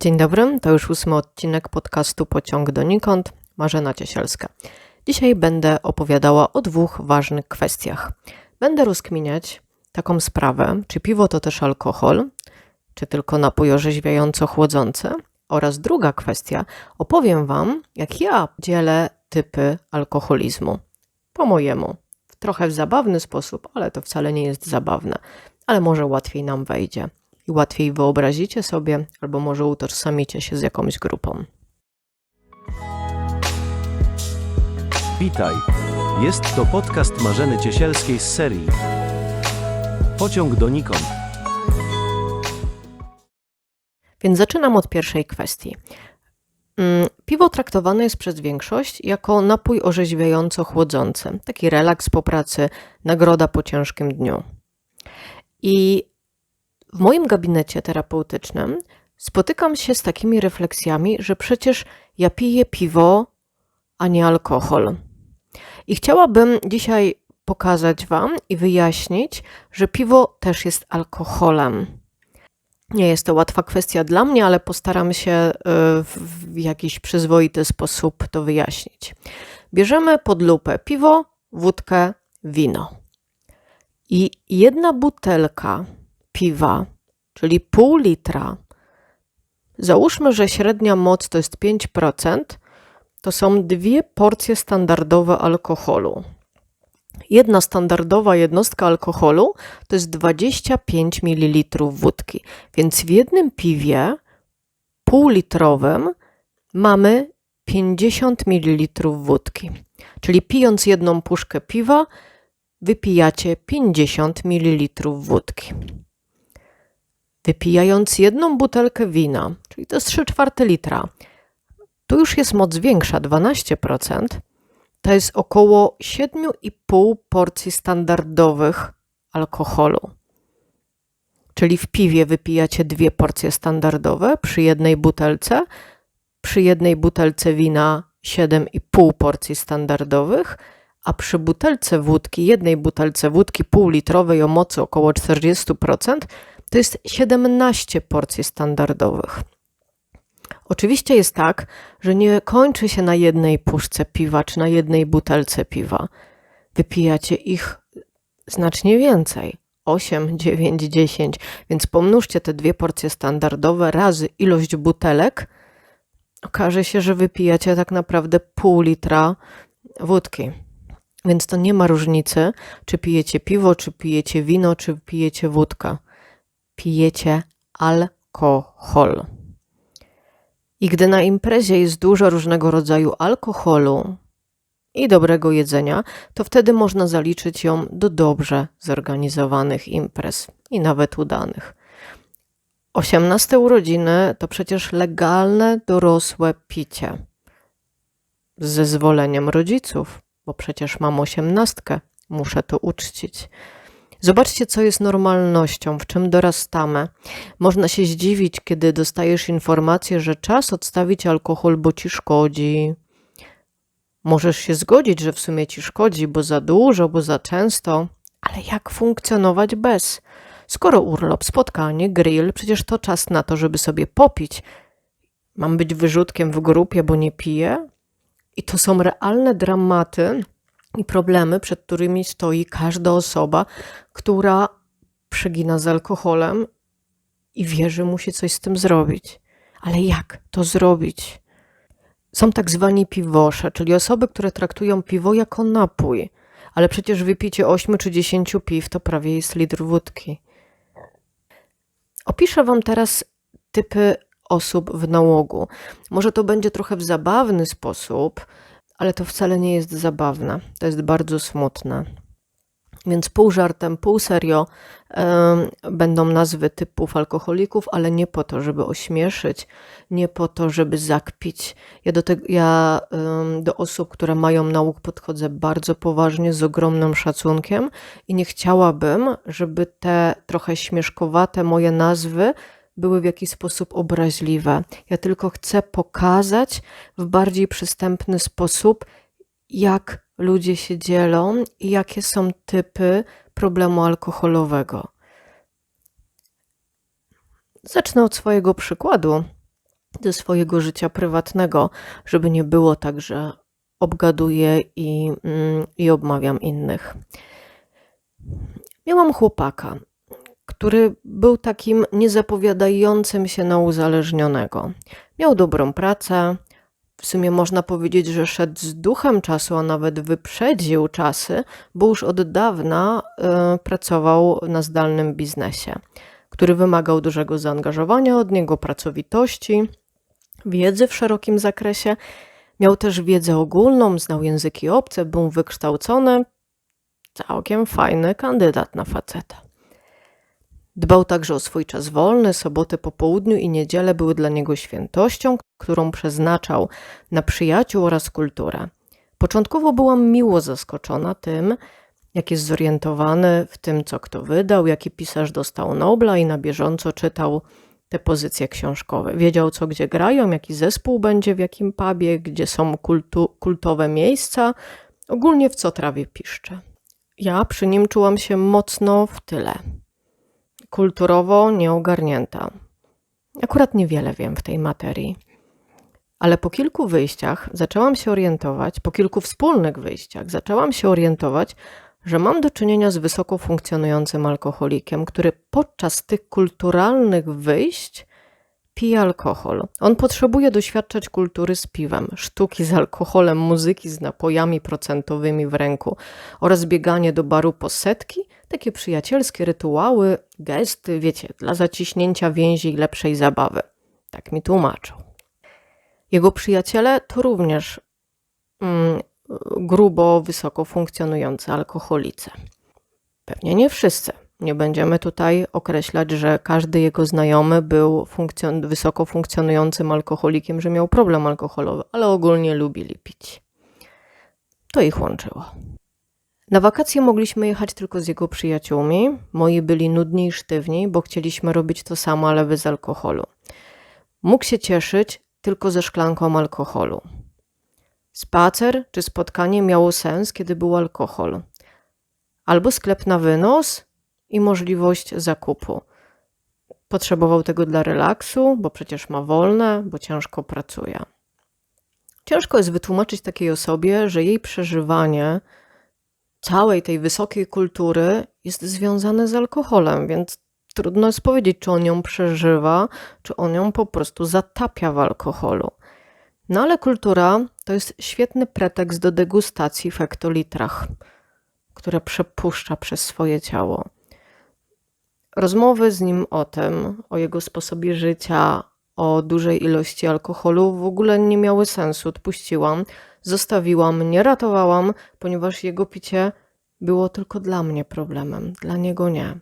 Dzień dobry, to już ósmy odcinek podcastu Pociąg donikąd. Marzena Ciesielska. Dzisiaj będę opowiadała o dwóch ważnych kwestiach. Będę rozkminiać taką sprawę, czy piwo to też alkohol, czy tylko napój orzeźwiająco-chłodzący. Oraz druga kwestia, opowiem Wam, jak ja dzielę typy alkoholizmu. Po mojemu. Trochę w zabawny sposób, ale to wcale nie jest zabawne. Ale może łatwiej nam wejdzie i łatwiej wyobrazicie sobie, albo może utożsamicie się z jakąś grupą. Witaj. Jest to podcast Marzeny Ciesielskiej z serii Pociąg donikąd. Więc zaczynam od pierwszej kwestii. Mm, Piwo traktowane jest przez większość jako napój orzeźwiająco-chłodzący, taki relaks po pracy, nagroda po ciężkim dniu. I w moim gabinecie terapeutycznym spotykam się z takimi refleksjami, że przecież ja piję piwo, a nie alkohol. I chciałabym dzisiaj pokazać Wam i wyjaśnić, że piwo też jest alkoholem. Nie jest to łatwa kwestia dla mnie, ale postaram się y, w jakiś przyzwoity sposób to wyjaśnić. Bierzemy pod lupę piwo, wódkę, wino. I jedna butelka piwa, czyli pół litra, załóżmy, że średnia moc to jest 5%, to są dwie porcje standardowe alkoholu. Jedna standardowa jednostka alkoholu to jest 25 ml wódki, więc w jednym piwie półlitrowym mamy 50 ml wódki. Czyli pijąc jedną puszkę piwa, wypijacie 50 ml wódki. Wypijając jedną butelkę wina, czyli to jest 3 czwarte litra, tu już jest moc większa, 12%. To jest około 7,5 porcji standardowych alkoholu. Czyli w piwie wypijacie dwie porcje standardowe przy jednej butelce, przy jednej butelce wina 7,5 porcji standardowych, a przy butelce wódki, jednej butelce wódki półlitrowej o mocy około 40%, to jest 17 porcji standardowych. Oczywiście jest tak, że nie kończy się na jednej puszce piwa czy na jednej butelce piwa. Wypijacie ich znacznie więcej. 8, 9, 10, więc pomnóżcie te dwie porcje standardowe razy ilość butelek. Okaże się, że wypijacie tak naprawdę pół litra wódki. Więc to nie ma różnicy, czy pijecie piwo, czy pijecie wino, czy pijecie wódkę. Pijecie alkohol. I gdy na imprezie jest dużo różnego rodzaju alkoholu i dobrego jedzenia, to wtedy można zaliczyć ją do dobrze zorganizowanych imprez i nawet udanych. 18 urodziny to przecież legalne, dorosłe picie. Z zezwoleniem rodziców, bo przecież mam osiemnastkę, muszę to uczcić. Zobaczcie, co jest normalnością, w czym dorastamy. Można się zdziwić, kiedy dostajesz informację, że czas odstawić alkohol, bo ci szkodzi. Możesz się zgodzić, że w sumie ci szkodzi, bo za dużo, bo za często, ale jak funkcjonować bez? Skoro urlop, spotkanie, grill, przecież to czas na to, żeby sobie popić. Mam być wyrzutkiem w grupie, bo nie piję? I to są realne dramaty, i problemy, przed którymi stoi każda osoba, która przegina z alkoholem i wie, że musi coś z tym zrobić. Ale jak to zrobić? Są tak zwani piwosze, czyli osoby, które traktują piwo jako napój. Ale przecież wypicie 8 czy 10 piw to prawie jest litr wódki. Opiszę Wam teraz typy osób w nałogu. Może to będzie trochę w zabawny sposób, ale to wcale nie jest zabawne. To jest bardzo smutne. Więc pół żartem, pół serio będą nazwy typów alkoholików, ale nie po to, żeby ośmieszyć, nie po to, żeby zakpić. Ja do, te, ja, do osób, które mają nauk, podchodzę bardzo poważnie, z ogromnym szacunkiem i nie chciałabym, żeby te trochę śmieszkowate moje nazwy były w jakiś sposób obraźliwe. Ja tylko chcę pokazać w bardziej przystępny sposób, jak ludzie się dzielą i jakie są typy problemu alkoholowego. Zacznę od swojego przykładu. ze swojego życia prywatnego, żeby nie było tak, że obgaduję i, mm, i obmawiam innych. Miałam chłopaka, który był takim niezapowiadającym się na uzależnionego. Miał dobrą pracę, w sumie można powiedzieć, że szedł z duchem czasu, a nawet wyprzedził czasy, bo już od dawna y, pracował na zdalnym biznesie, który wymagał dużego zaangażowania od niego, pracowitości, wiedzy w szerokim zakresie. Miał też wiedzę ogólną, znał języki obce, był wykształcony. Całkiem fajny kandydat na faceta. Dbał także o swój czas wolny, soboty po południu i niedziele były dla niego świętością, którą przeznaczał na przyjaciół oraz kulturę. Początkowo byłam miło zaskoczona tym, jak jest zorientowany w tym, co kto wydał, jaki pisarz dostał Nobla i na bieżąco czytał te pozycje książkowe. Wiedział, co gdzie grają, jaki zespół będzie w jakim pubie, gdzie są kultu, kultowe miejsca, ogólnie w co trawie piszcze. Ja przy nim czułam się mocno w tyle kulturowo nieogarnięta. Akurat niewiele wiem w tej materii. Ale po kilku wyjściach zaczęłam się orientować, po kilku wspólnych wyjściach zaczęłam się orientować, że mam do czynienia z wysoko funkcjonującym alkoholikiem, który podczas tych kulturalnych wyjść pije alkohol. On potrzebuje doświadczać kultury z piwem, sztuki z alkoholem, muzyki z napojami procentowymi w ręku oraz bieganie do baru po setki, takie przyjacielskie rytuały, gesty, wiecie, dla zaciśnięcia więzi i lepszej zabawy. Tak mi tłumaczył. Jego przyjaciele to również mm, grubo, wysoko funkcjonujący alkoholicy. Pewnie nie wszyscy. Nie będziemy tutaj określać, że każdy jego znajomy był funkcjon wysoko funkcjonującym alkoholikiem, że miał problem alkoholowy, ale ogólnie lubili pić. To ich łączyło. Na wakacje mogliśmy jechać tylko z jego przyjaciółmi. Moi byli nudni i sztywni, bo chcieliśmy robić to samo, ale bez alkoholu. Mógł się cieszyć tylko ze szklanką alkoholu. Spacer czy spotkanie miało sens, kiedy był alkohol. Albo sklep na wynos i możliwość zakupu. Potrzebował tego dla relaksu, bo przecież ma wolne, bo ciężko pracuje. Ciężko jest wytłumaczyć takiej osobie, że jej przeżywanie całej tej wysokiej kultury jest związane z alkoholem, więc trudno jest powiedzieć, czy on ją przeżywa, czy on ją po prostu zatapia w alkoholu. No ale kultura to jest świetny pretekst do degustacji w hektolitrach, które przepuszcza przez swoje ciało. Rozmowy z nim o tym, o jego sposobie życia, o dużej ilości alkoholu w ogóle nie miały sensu. Odpuściłam, zostawiłam, nie ratowałam, ponieważ jego picie było tylko dla mnie problemem, dla niego nie.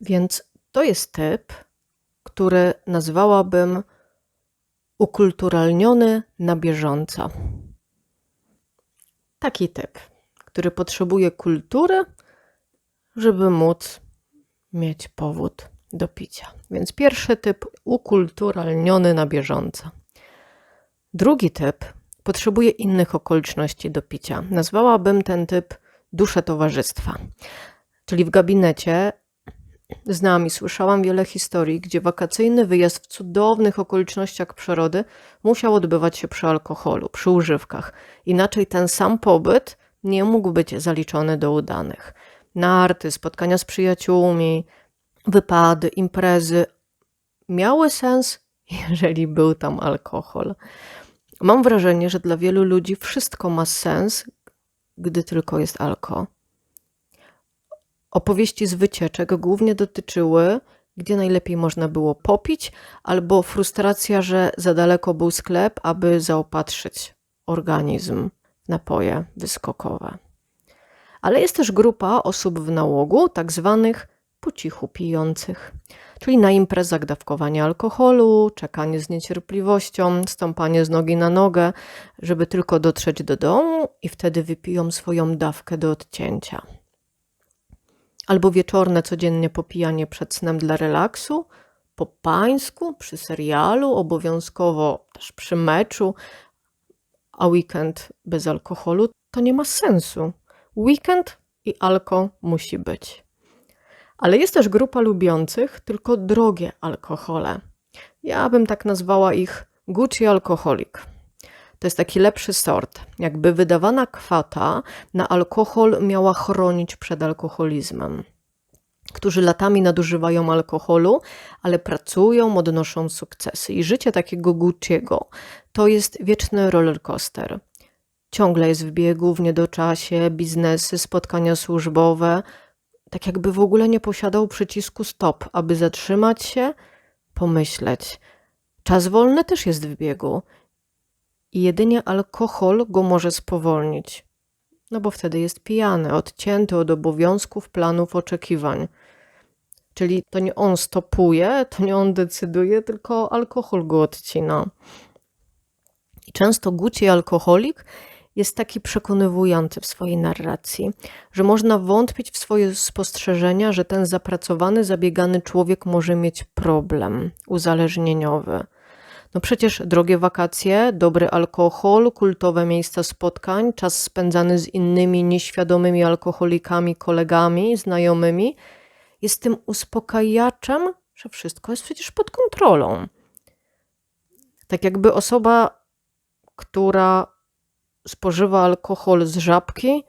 Więc to jest typ, który nazwałabym ukulturalniony na bieżąco. Taki typ, który potrzebuje kultury, żeby móc mieć powód do picia. Więc pierwszy typ ukulturalniony na bieżąco. Drugi typ potrzebuje innych okoliczności do picia. Nazwałabym ten typ duszę towarzystwa. Czyli w gabinecie znam i słyszałam wiele historii, gdzie wakacyjny wyjazd w cudownych okolicznościach przyrody musiał odbywać się przy alkoholu, przy używkach. Inaczej ten sam pobyt nie mógł być zaliczony do udanych. Narty, spotkania z przyjaciółmi, wypady, imprezy miały sens, jeżeli był tam alkohol. Mam wrażenie, że dla wielu ludzi wszystko ma sens, gdy tylko jest alko. Opowieści z wycieczek głównie dotyczyły, gdzie najlepiej można było popić, albo frustracja, że za daleko był sklep, aby zaopatrzyć organizm w napoje wyskokowe. Ale jest też grupa osób w nałogu, tak zwanych po cichu pijących, czyli na imprezach dawkowanie alkoholu, czekanie z niecierpliwością, stąpanie z nogi na nogę, żeby tylko dotrzeć do domu i wtedy wypiją swoją dawkę do odcięcia. Albo wieczorne codziennie popijanie przed snem dla relaksu, po pańsku, przy serialu, obowiązkowo też przy meczu, a weekend bez alkoholu to nie ma sensu. Weekend i alko musi być. Ale jest też grupa lubiących tylko drogie alkohole. Ja bym tak nazwała ich Gucci alkoholik. To jest taki lepszy sort. Jakby wydawana kwota na alkohol miała chronić przed alkoholizmem. Którzy latami nadużywają alkoholu, ale pracują, odnoszą sukcesy. I życie takiego Gucciego to jest wieczny rollercoaster. Ciągle jest w biegu, w niedoczasie, biznesy, spotkania służbowe. Tak jakby w ogóle nie posiadał przycisku stop, aby zatrzymać się, pomyśleć. Czas wolny też jest w biegu i jedynie alkohol go może spowolnić. No bo wtedy jest pijany, odcięty od obowiązków, planów, oczekiwań. Czyli to nie on stopuje, to nie on decyduje, tylko alkohol go odcina. I często Gucci alkoholik jest taki przekonywujący w swojej narracji, że można wątpić w swoje spostrzeżenia, że ten zapracowany, zabiegany człowiek może mieć problem uzależnieniowy. No przecież drogie wakacje, dobry alkohol, kultowe miejsca spotkań, czas spędzany z innymi nieświadomymi alkoholikami, kolegami, znajomymi jest tym uspokajaczem, że wszystko jest przecież pod kontrolą. Tak jakby osoba, która spożywa alkohol z żabki,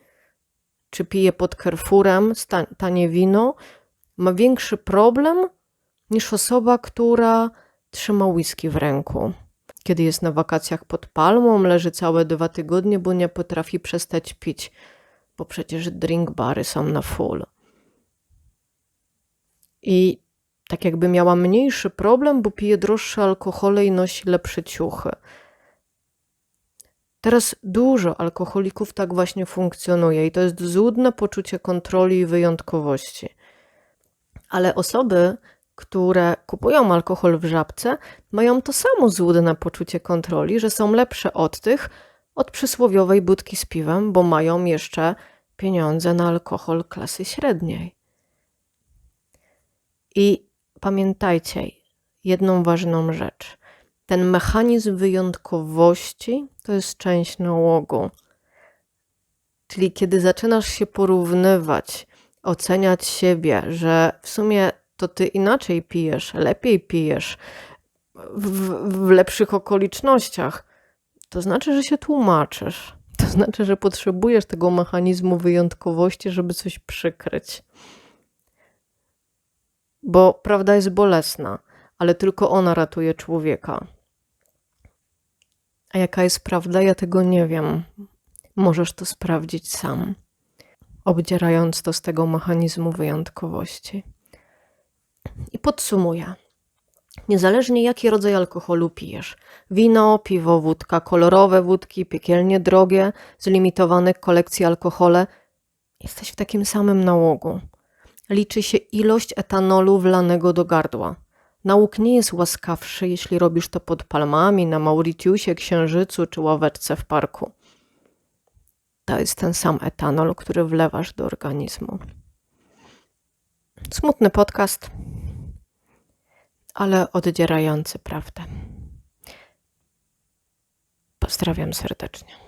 czy pije pod Carrefourem tanie wino, ma większy problem niż osoba, która trzyma whisky w ręku. Kiedy jest na wakacjach pod palmą, leży całe dwa tygodnie, bo nie potrafi przestać pić, bo przecież drink bary są na full. I tak jakby miała mniejszy problem, bo pije droższe alkohole i nosi lepsze ciuchy. Teraz dużo alkoholików tak właśnie funkcjonuje i to jest złudne poczucie kontroli i wyjątkowości. Ale osoby, które kupują alkohol w żabce, mają to samo złudne poczucie kontroli, że są lepsze od tych, od przysłowiowej budki z piwem, bo mają jeszcze pieniądze na alkohol klasy średniej. I pamiętajcie jedną ważną rzecz. Ten mechanizm wyjątkowości to jest część nałogu. Czyli kiedy zaczynasz się porównywać, oceniać siebie, że w sumie to ty inaczej pijesz, lepiej pijesz, w, w lepszych okolicznościach, to znaczy, że się tłumaczysz. To znaczy, że potrzebujesz tego mechanizmu wyjątkowości, żeby coś przykryć. Bo prawda jest bolesna, ale tylko ona ratuje człowieka. A jaka jest prawda, ja tego nie wiem. Możesz to sprawdzić sam, obdzierając to z tego mechanizmu wyjątkowości. I podsumuję. Niezależnie jaki rodzaj alkoholu pijesz wino, piwo, wódka, kolorowe wódki, piekielnie drogie, z limitowanych kolekcji alkohole jesteś w takim samym nałogu. Liczy się ilość etanolu wlanego do gardła. Nauk nie jest łaskawszy, jeśli robisz to pod palmami, na Mauritiusie, Księżycu czy ławeczce w parku. To jest ten sam etanol, który wlewasz do organizmu. Smutny podcast, ale oddzierający prawdę. Pozdrawiam serdecznie.